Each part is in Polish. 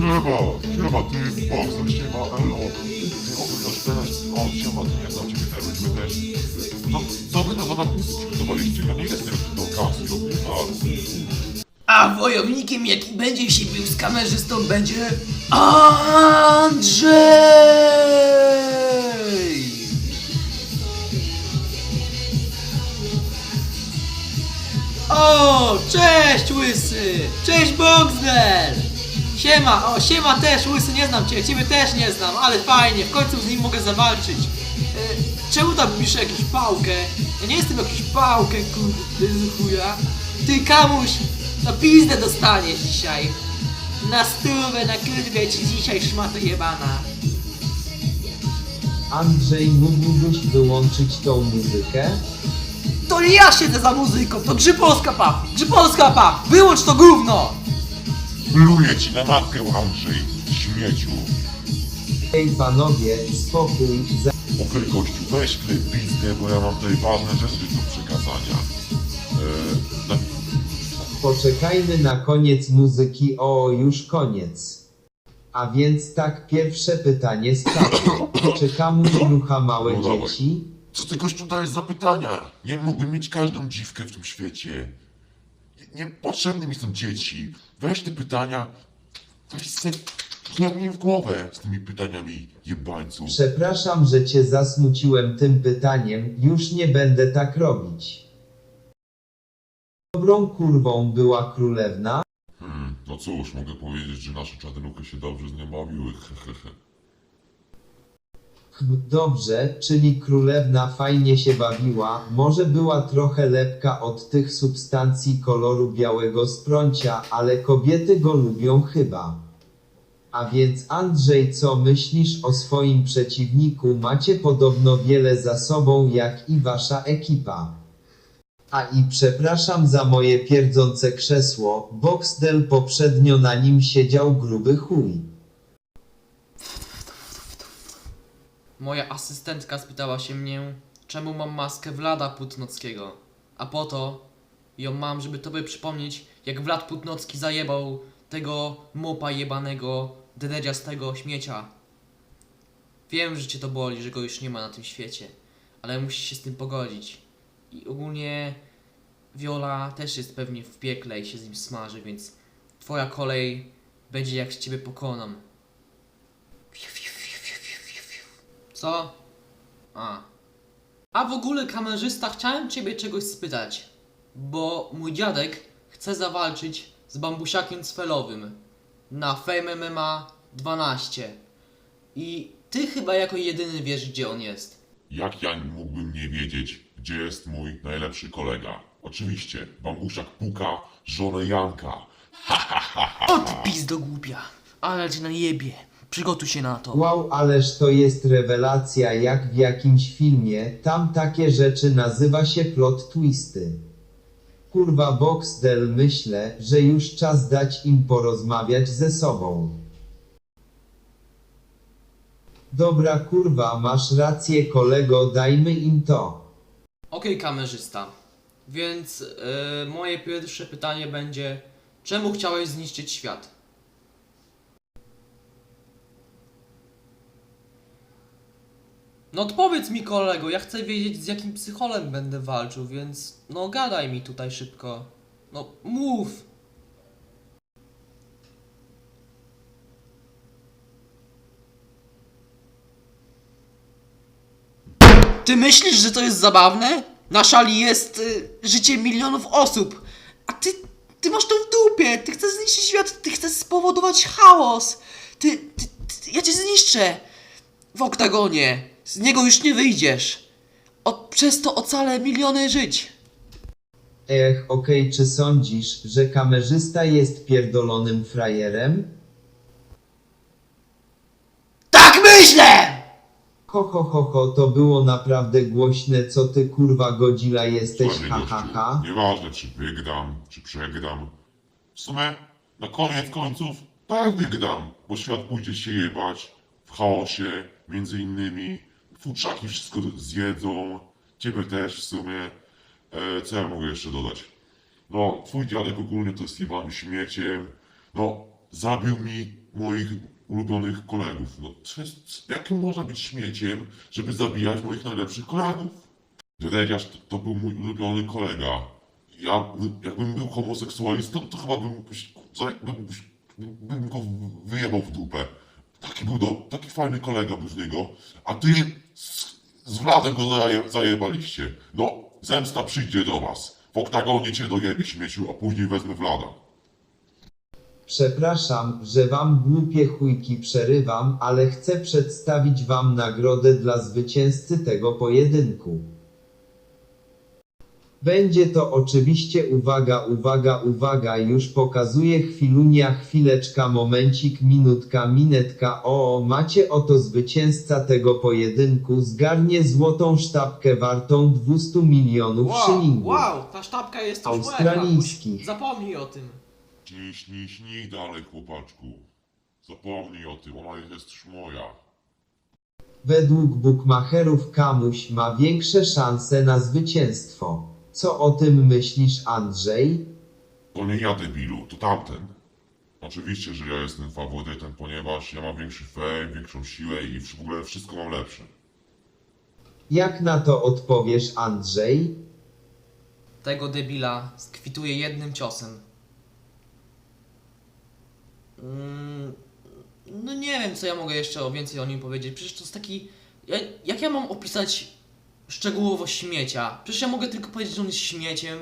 siema, siema, ty, Boxer, siema, elo. Ty ogólnie teraz, o, siema, ty, ja znam ciebie też, my też. No, co wy to przygotowaliście? Ja nie jestem do okazji, a... Wojownikiem, jaki będzie się bił z kamerzystą, będzie Andrzej! O, cześć łysy! Cześć Boxdel! Siema, o siema też łysy, nie znam cię, ciebie też nie znam, ale fajnie, w końcu z nim mogę zawalczyć. E, czemu tam pisze jakąś pałkę? Ja nie jestem jakiś pałkę, kurde, z chuja. Ty kamuś, na pizdę dostaniesz dzisiaj. Na stówę, na kurwę ci dzisiaj szmato jebana. Andrzej, mógłbyś wyłączyć tą muzykę? To nie ja siedzę za muzyką, to Grzypolska pap! Grzypolska pap! Wyłącz to gówno! Pluję ci na matkę, Andrzej, śmieciu. Ej panowie, spokój, za... Okej, gościu, weź klej pizdę, bo ja mam tutaj ważne rzeczy do przekazania. Eee, na... poczekajmy na koniec muzyki, o już koniec. A więc tak, pierwsze pytanie z czatu. Czy kamuś rucha małe No dawaj. dzieci? Co ty gościu dajesz za pytania? Nie mógłbym mieć każdą dziwkę w tym świecie. Nie- Niepotrzebne mi są dzieci. Weź te pytania. Weź se... Klepnij w głowę z tymi pytaniami, jebańcu. Przepraszam, że cię zasmuciłem tym pytaniem, już nie będę tak robić. Dobrą kurwą była królewna? Hmm, no cóż, mogę powiedzieć, że nasze czarnuchy się dobrze z nią bawiły, hehehe. Dobrze, czyli królewna fajnie się bawiła, może była trochę lepka od tych substancji koloru białego sprącia, ale kobiety go lubią chyba. A więc Andrzej, co myślisz o swoim przeciwniku? Macie podobno wiele za sobą jak i wasza ekipa. A i przepraszam za moje pierdzące krzesło, Boxdel poprzednio na nim siedział gruby chuj. Moja asystentka spytała się mnie, czemu mam maskę Wlada Putnockiego. A po to ją mam, żeby tobie przypomnieć, jak Wlad Putnocki zajebał tego mopa jebanego, dredziastego śmiecia. Wiem, że cię to boli, że go już nie ma na tym świecie, ale musisz się z tym pogodzić. I ogólnie Viola też jest pewnie w piekle i się z nim smaży, więc twoja kolej będzie jak z ciebie pokonam. Co? A. A w ogóle kamerzysta, chciałem ciebie czegoś spytać. Bo mój dziadek chce zawalczyć z bambusiakiem cfelowym na Fame MMA 12. I ty chyba jako jedyny wiesz, gdzie on jest. Jak ja mógłbym nie wiedzieć, gdzie jest mój najlepszy kolega? Oczywiście, bambusiak puka, żonę Janka. O ty pizdo głupia. Ale cię najebie. Przygotuj się na to. Wow, ależ to jest rewelacja jak w jakimś filmie, tam takie rzeczy nazywa się plot twisty. Kurwa Boxdel myślę, że już czas dać im porozmawiać ze sobą. Dobra kurwa, masz rację kolego, dajmy im to. Okej, kamerzysta. Więc e, moje pierwsze pytanie będzie: czemu chciałeś zniszczyć świat? No odpowiedz mi kolego, ja chcę wiedzieć z jakim psycholem będę walczył, więc no gadaj mi tutaj szybko. No mów. Ty myślisz, że to jest zabawne? Na szali jest y, życie milionów osób, a ty, ty masz to w dupie, ty chcesz zniszczyć świat, ty chcesz spowodować chaos. Ty, ty, ty ja cię zniszczę w oktagonie, z niego już nie wyjdziesz. O, przez to ocalę miliony żyć. Ech, okej, czy sądzisz, że kamerzysta jest pierdolonym frajerem? myślę! Ho ho ho ho, to było naprawdę głośne, co ty kurwa Godzilla jesteś, Słuchaj ha ha gościu, ha. Nieważne, czy wygram, czy przegram. W sumie, na koniec końców, tak wygram, bo świat pójdzie się jebać w chaosie, między innymi. Futrzaki wszystko zjedzą, ciebie też w sumie. E, co ja mogę jeszcze dodać? No, twój dziadek ogólnie to jest jebanym śmieciem. No, zabił mi moich ulubionych kolegów. No, jest, jakim można być śmieciem, żeby zabijać moich najlepszych kolegów? Dredziarz to, to był mój ulubiony kolega. Ja, jakbym był homoseksualistą, to chyba bym, bym, bym go wyjebał w dupę. Taki był do, taki fajny kolega był z niego, a ty z, Wladem go zaje, zajebaliście. No, zemsta przyjdzie do was. W oktagonie cię dojebie śmieciu, a później wezmę Wlada. Przepraszam, że wam głupie chujki przerywam, ale chcę przedstawić wam nagrodę dla zwycięzcy tego pojedynku. Będzie to oczywiście uwaga, uwaga, uwaga, już pokazuję chwilunia, chwileczka, momencik, minutka, minetka, o, macie oto zwycięzca tego pojedynku, zgarnie złotą sztabkę wartą 200 milionów Wow, szylingów. wow, ta sztabka jest mega. Zapomnij o tym. Śnij, śnij, śnij dalej, chłopaczku. Zapomnij o tym, ona jest już moja. Według bukmacherów Kamuś ma większe szanse na zwycięstwo. Co o tym myślisz, Andrzej? To nie ja debilu, to tamten. Oczywiście, że ja jestem faworytem, ponieważ ja mam większy fame, większą siłę i w ogóle wszystko mam lepsze. Jak na to odpowiesz, Andrzej? Tego debila skwituje jednym ciosem. Mm, no nie wiem, co ja mogę jeszcze o więcej o nim powiedzieć. Przecież to jest taki... Ja, jak ja mam opisać szczegółowo śmiecia? Przecież ja mogę tylko powiedzieć, że on jest śmieciem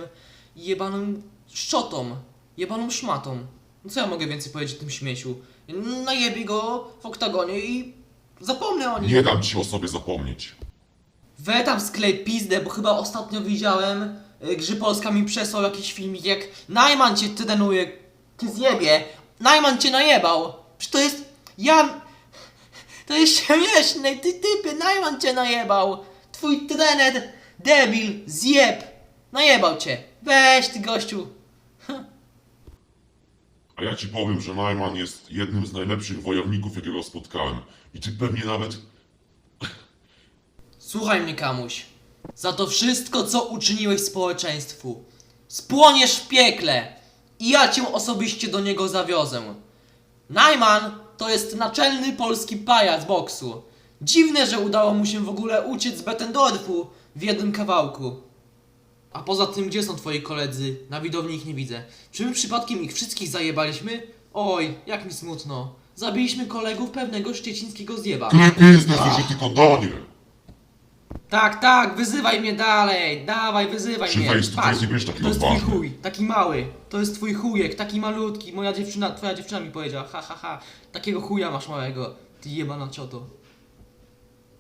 i jebaną szczotą, jebaną szmatą. No co ja mogę więcej powiedzieć o tym śmieciu? Najebie go w oktagonie i zapomnę o nim. Nie dam ci o sobie zapomnieć. We tam sklej pizdę, bo chyba ostatnio widziałem, y, Polska mi przesłał jakiś filmik, jak Najman cię trenuje, ty zjebie, Najman cię najebał. Przecież to jest, ja, to jest śmieszne, ty typy, Najman cię najebał. Twój trener, debil, zjeb, najebał cię. Weź ty gościu. A ja ci powiem, że Najman jest jednym z najlepszych wojowników, jakiego spotkałem. I ty pewnie nawet... Słuchaj mnie, Kamuś. Za to wszystko, co uczyniłeś społeczeństwu. Spłoniesz w piekle. I ja cię osobiście do niego zawiozę. Najman to jest naczelny polski pajac boksu. Dziwne, że udało mu się w ogóle uciec z Bettendorfu w jednym kawałku. A poza tym, gdzie są twoi koledzy? Na widowni ich nie widzę. Czy my przypadkiem ich wszystkich zajebaliśmy? Oj, jak mi smutno. Zabiliśmy kolegów pewnego szczecińskiego zjeba. Ty biznes, że ty kondonie! Tak, tak, wyzywaj mnie dalej, dawaj, wyzywaj Przy mnie. to Patrz, face nie będziesz taki to jest twój chuj, taki mały, to jest twój chujek, taki malutki, moja dziewczyna, twoja dziewczyna mi powiedziała, ha, ha, ha, takiego chuja masz małego, ty jebana cioto.